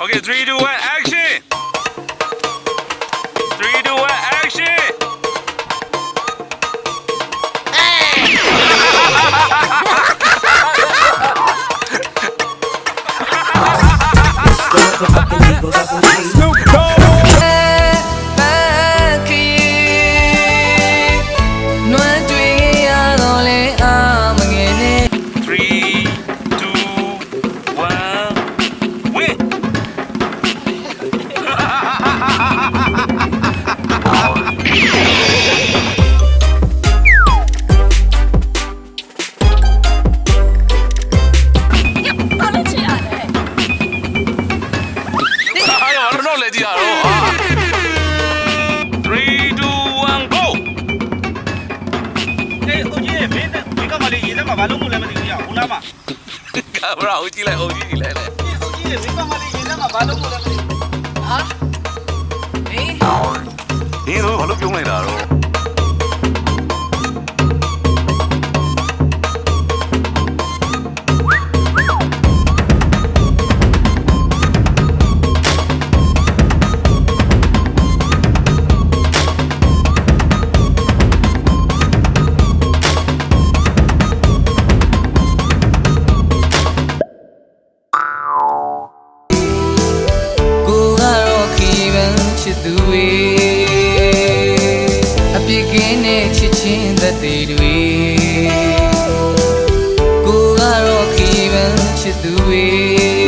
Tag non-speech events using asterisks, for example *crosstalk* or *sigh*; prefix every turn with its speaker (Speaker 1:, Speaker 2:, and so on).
Speaker 1: Okay, three, two, one, action! Three, two, one, action! နွ *laughs*
Speaker 2: သူကြီးရဲ့မင်းတဲ့ဒီကမလေးရေထဲမှာဘာလို့မလဲမသိဘူးရဟိုနားမှာ
Speaker 1: ကင်မရာဦးကြည့်လိုက်ဦးကြည့်လိုက်လေ
Speaker 2: သူကြီးရဲ့မင်းကမလေးရေထဲမှာဘာလို့မလဲမသိဘူးဟာ
Speaker 3: ဟေး
Speaker 1: ဒီဆိုဘာလို့ပြုံးလိုက်တာတော့
Speaker 3: ချစ်သူတွေအပြစ်ကင်းတဲ့ချစ်ချင်းသက်သေတွေကိုကတော့ခီးပန်းချစ်သူတွေ